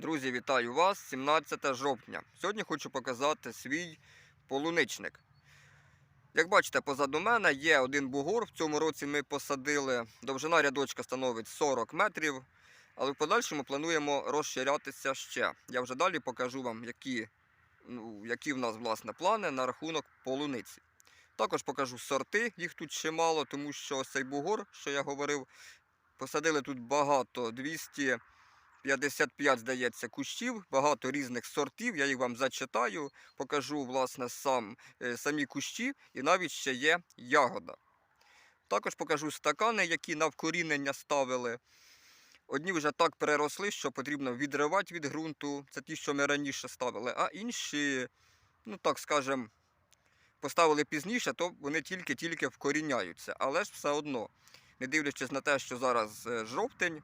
Друзі, вітаю вас! 17 жовтня. Сьогодні хочу показати свій полуничник. Як бачите, позаду мене є один бугор. В цьому році ми посадили. Довжина рядочка становить 40 метрів. Але в подальшому плануємо розширятися ще. Я вже далі покажу вам, які, ну, які в нас власне плани на рахунок полуниці. Також покажу сорти, їх тут чимало, тому що цей бугор, що я говорив, посадили тут багато 200. 55, здається, кущів, багато різних сортів. Я їх вам зачитаю, покажу власне сам, е, самі кущі і навіть ще є ягода. Також покажу стакани, які на вкорінення ставили. Одні вже так переросли, що потрібно відривати від ґрунту. Це ті, що ми раніше ставили, а інші, ну так скажемо, поставили пізніше, то вони тільки-тільки вкоріняються. Але ж все одно, не дивлячись на те, що зараз е, жовтень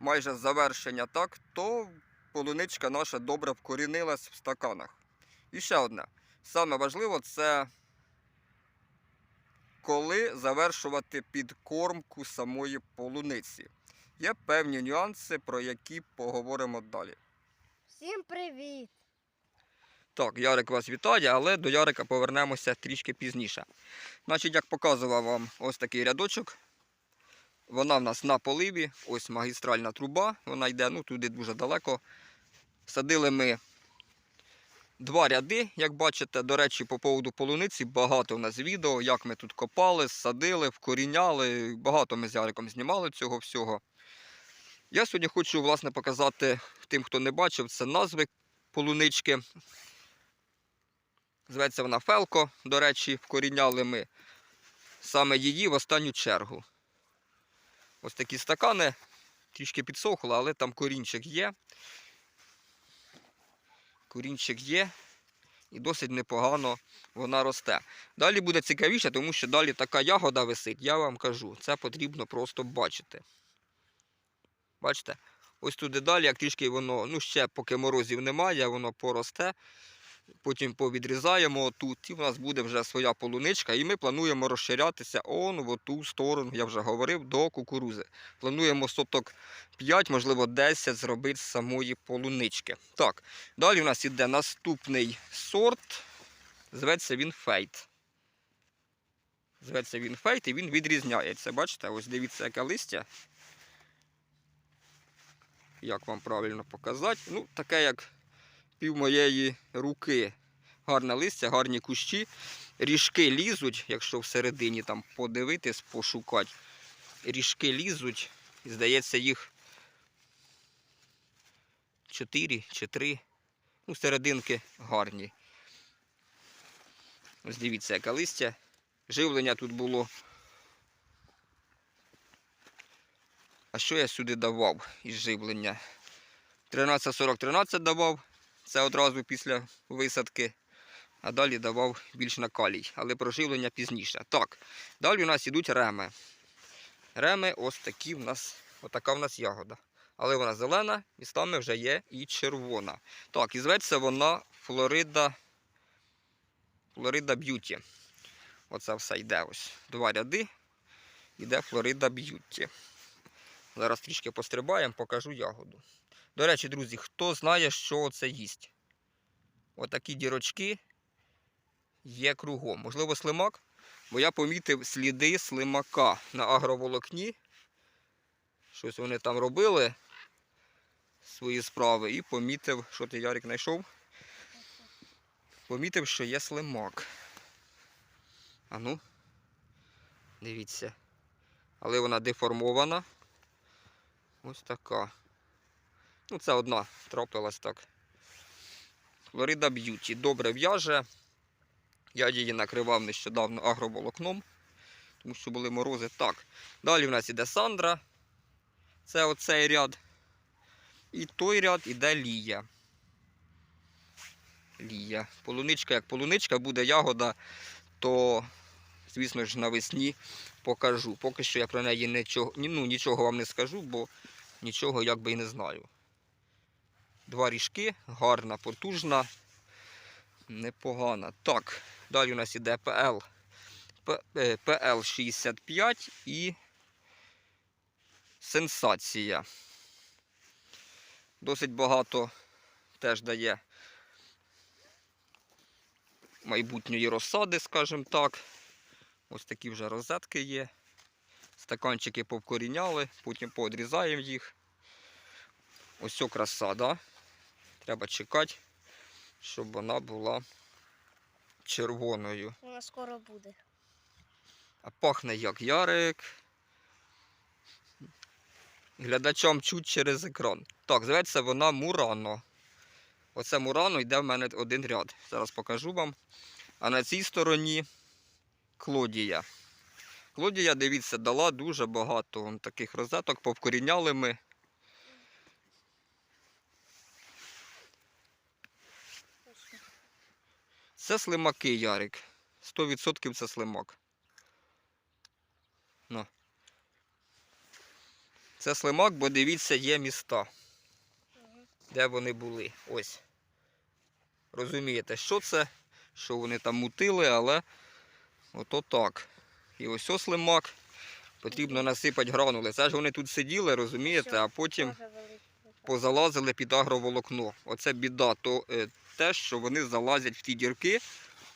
майже завершення, так, то полуничка наша добре вкорінилась в стаканах. І ще одне. Саме важливо це коли завершувати підкормку самої полуниці. Є певні нюанси, про які поговоримо далі. Всім привіт! Так, Ярик вас вітає, але до Ярика повернемося трішки пізніше. Значить, як показував вам ось такий рядочок. Вона в нас на поливі, ось магістральна труба, вона йде ну, туди дуже далеко. Садили ми два ряди, як бачите. До речі, по поводу полуниці багато у нас відео, як ми тут копали, садили, вкоріняли. Багато ми з Яриком знімали цього всього. Я сьогодні хочу власне, показати тим, хто не бачив, це назви полунички. Зветься вона Фелко. До речі, вкоріняли ми саме її в останню чергу. Ось такі стакани, трішки підсохло, але там корінчик є. Корінчик є і досить непогано вона росте. Далі буде цікавіше, тому що далі така ягода висить, я вам кажу, це потрібно просто бачити. Бачите? Ось туди далі, як трішки воно, ну ще поки морозів немає, воно поросте. Потім повідрізаємо тут, і в нас буде вже своя полуничка, і ми плануємо розширятися он в ту сторону, я вже говорив, до кукурузи. Плануємо соток 5, можливо, 10 зробити з самої полунички. Так, далі у нас іде наступний сорт. Зветься він фейт. Зветься він фейт і він відрізняється. Бачите, ось дивіться, яке листя. Як вам правильно показати? Ну, таке, як пів моєї руки. Гарне листя, гарні кущі. Ріжки лізуть, якщо всередині там подивитись, пошукати. Ріжки лізуть. І здається, їх 4 чи 3. Ну, серединки гарні. Ось дивіться, яке листя. Живлення тут було. А що я сюди давав із живлення? 13-40-13 давав. Це одразу після висадки. А далі давав більш на калій, але проживлення пізніше. Так, далі у нас ідуть реми. Реми ось такі в нас, отака в нас ягода. Але вона зелена, містами вже є і червона. Так, і зветься вона Флорида Флорида Б'юті. Оце все йде ось. Два ряди. Іде Флорида Б'юті. Зараз трішки пострибаємо, покажу ягоду. До речі, друзі, хто знає, що це їсть? Отакі дірочки є кругом. Можливо, слимак, бо я помітив сліди слимака на агроволокні. Щось вони там робили свої справи і помітив, що ти Ярик знайшов? Помітив, що є слимак. А ну, дивіться. Але вона деформована. Ось така. Ну, це одна трапилась так. Флорида Б'юті. Добре в'яже. Я її накривав нещодавно агроволокном, тому що були морози. Так. Далі в нас іде Сандра. Це оцей ряд. І той ряд іде Лія. Лія. Полуничка, як полуничка, буде ягода, то, звісно ж, навесні покажу. Поки що я про неї нічого, ну, нічого вам не скажу, бо нічого якби і не знаю. Два ріжки, гарна, потужна, непогана. Так, далі у нас іде ПЛ. П- е, ПЛ-65 і сенсація. Досить багато теж дає майбутньої розсади, скажімо так. Ось такі вже розетки є. Стаканчики повкоріняли, потім поодрізаємо їх. Ось ця краса, да? Треба чекати, щоб вона була червоною. Вона скоро буде. А пахне як ярик. Глядачам чуть через екран. Так, зветься вона Мурано. Оце Мурано йде в мене один ряд. Зараз покажу вам. А на цій стороні Клодія. Клодія, дивіться, дала дуже багато таких розеток, повкоріняли ми. Це слимаки, Ярик. 100% це слимак. Ну. Це слимак, бо дивіться, є міста, де вони були. Ось. Розумієте, що це? Що вони там мутили, але ото так. І ось ось слимак. Потрібно насипати гранули. Це ж вони тут сиділи, розумієте, а потім позалазили під агроволокно. Оце біда, то е, те, що вони залазять в ті дірки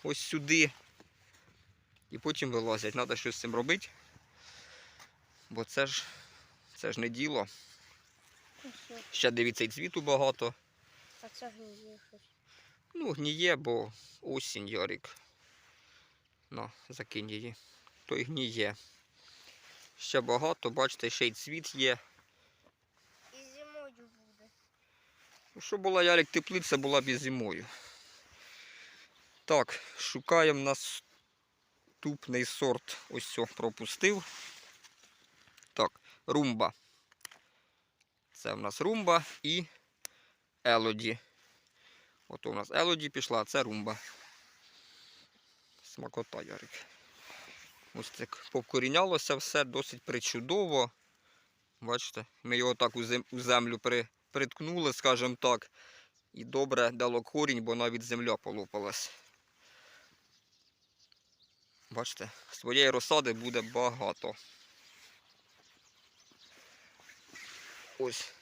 ось сюди. І потім вилазять. Треба щось з цим робити. Бо це ж, це ж не діло. Ще дивіться, і цвіту багато. А це гніє щось. Ну, гніє, бо осінь, Ярик. На, закинь її. То й гніє. Ще багато, бачите, ще й цвіт є. І зимою буде. Ну, Що була Ярик теплиця, була б і зимою. Так, шукаємо наступний сорт. Ось цього пропустив. Так, румба. Це в нас румба і елоді. Ото у нас елоді пішла, а це румба. Смакота, Ярик. Ось так повкорінялося все досить причудово. Бачите, ми його так у землю при, приткнули, скажімо так. І добре дало корінь, бо навіть земля полопалась. Бачите, своєї розсади буде багато. Ось.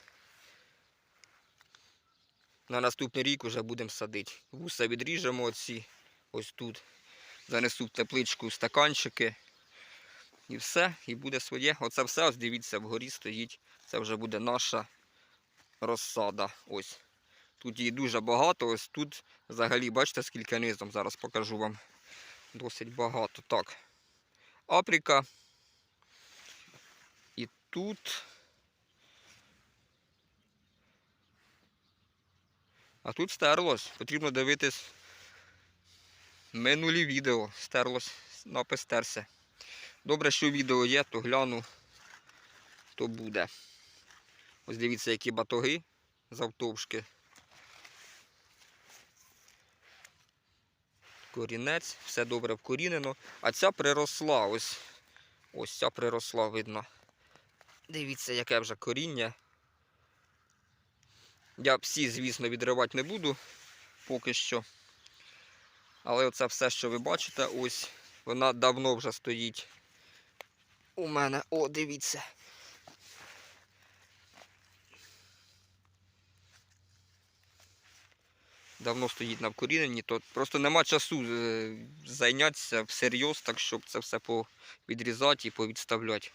На наступний рік вже будемо садити. Вуса відріжемо оці, ось тут. Занесу в тепличку стаканчики. І все, і буде своє. Оце все, ось дивіться, вгорі стоїть. Це вже буде наша розсада. Ось. Тут її дуже багато. Ось тут взагалі, бачите, скільки низом. Зараз покажу вам. Досить багато. Так. Апріка. І тут. А тут стерлось. Потрібно дивитись минулі відео. Стерлось, напис стерся. Добре, що відео є, то гляну, то буде. Ось дивіться, які батоги завтовшки. Корінець, все добре вкорінено. А ця приросла, ось, ось ця приросла, видно. Дивіться, яке вже коріння. Я всі, звісно, відривати не буду поки що. Але оце все, що ви бачите, ось вона давно вже стоїть у мене. О, дивіться. Давно стоїть на вкоріненні, то просто нема часу е, зайнятися всерйоз, так щоб це все відрізати і повідставляти.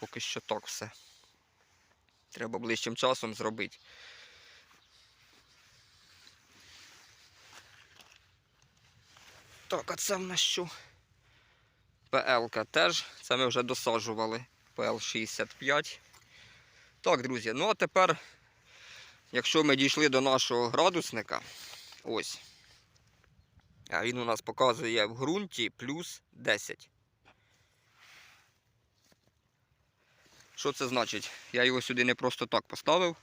Поки що так все. Треба ближчим часом зробити. Так, а це в нас що? ПЛ теж. Це ми вже досаджували. ПЛ-65. Так, друзі, ну а тепер, якщо ми дійшли до нашого градусника, ось. А він у нас показує в ґрунті плюс 10. Що це значить? Я його сюди не просто так поставив,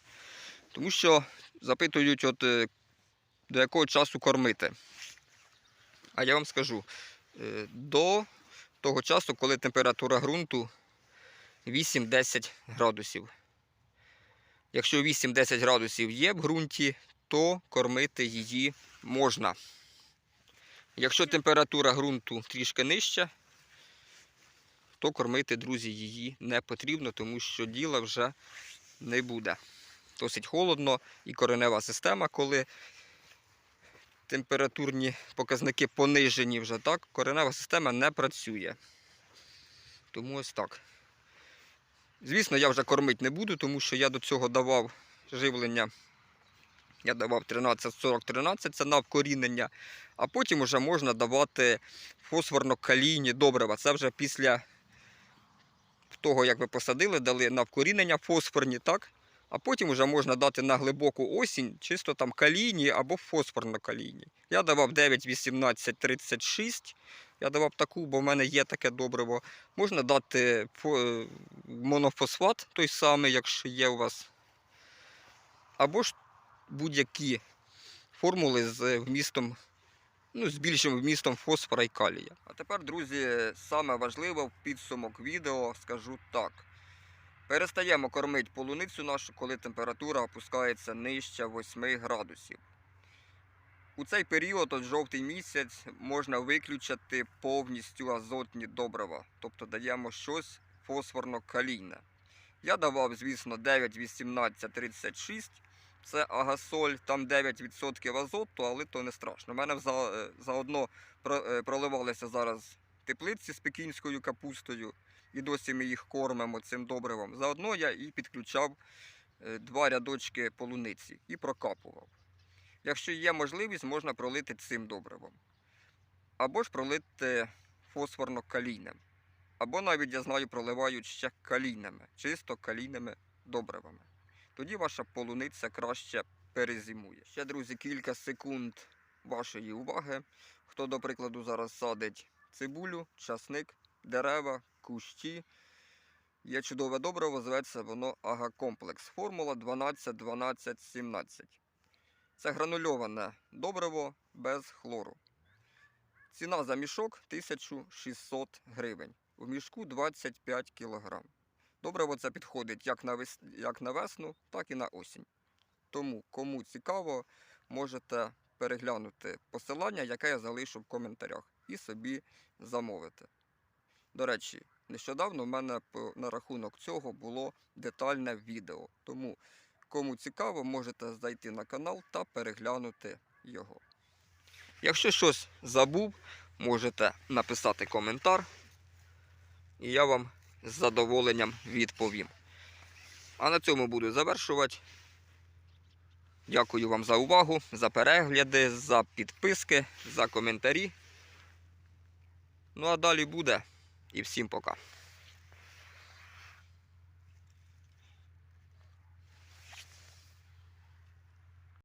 тому що запитують, от, е, до якого часу кормити. А я вам скажу, е, до того часу, коли температура ґрунту 8-10 градусів. Якщо 8-10 градусів є в ґрунті, то кормити її можна. Якщо температура ґрунту трішки нижча, то кормити, друзі, її не потрібно, тому що діла вже не буде. досить холодно, і коренева система, коли температурні показники понижені вже, так, коренева система не працює. Тому ось так. Звісно, я вже кормити не буду, тому що я до цього давав живлення. Я давав 13-40-13, це на а потім вже можна давати фосфорно-калійні добрива. Це вже після того, як ви посадили, дали на вкорінення фосфорні, так? А потім вже можна дати на глибоку осінь, чисто там калійні або фосфорно-калійні. Я давав 9, 18, 36. Я давав таку, бо в мене є таке добриво. Можна дати е, монофосфат, той самий, якщо є у вас. Або ж будь-які формули з вмістом, ну, з більшим вмістом фосфора і калія. А тепер, друзі, саме важливе в підсумок відео скажу так. Перестаємо кормити полуницю нашу, коли температура опускається нижче 8 градусів. У цей період, от жовтий місяць, можна виключити повністю азотні добрива, тобто даємо щось фосфорно-калійне. Я давав, звісно, 9, 18, 36. Це агасоль, там 9% азоту, але то не страшно. У мене е, заодно е, проливалися зараз теплиці з пекінською капустою, і досі ми їх кормимо цим добривом. Заодно я і підключав е, два рядочки полуниці і прокапував. Якщо є можливість, можна пролити цим добривом. Або ж пролити фосфорно-калійним. Або навіть я знаю, проливають ще калійними, чисто калійними добривами. Тоді ваша полуниця краще перезимує. Ще, друзі, кілька секунд вашої уваги. Хто, до прикладу, зараз садить цибулю, часник, дерева, кущі. Є чудове добриво, зветься воно агакомплекс. Формула 12 12 17. Це гранульоване добриво без хлору. Ціна за мішок 1600 гривень. У мішку 25 кг. Добриво це підходить як на, вес... як на весну, так і на осінь. Тому, кому цікаво, можете переглянути посилання, яке я залишу в коментарях, і собі замовити. До речі, нещодавно в мене на рахунок цього було детальне відео. Тому, кому цікаво, можете зайти на канал та переглянути його. Якщо щось забув, можете написати коментар, і я вам з задоволенням відповім. А на цьому буду завершувати. Дякую вам за увагу, за перегляди, за підписки, за коментарі. Ну а далі буде. І всім пока.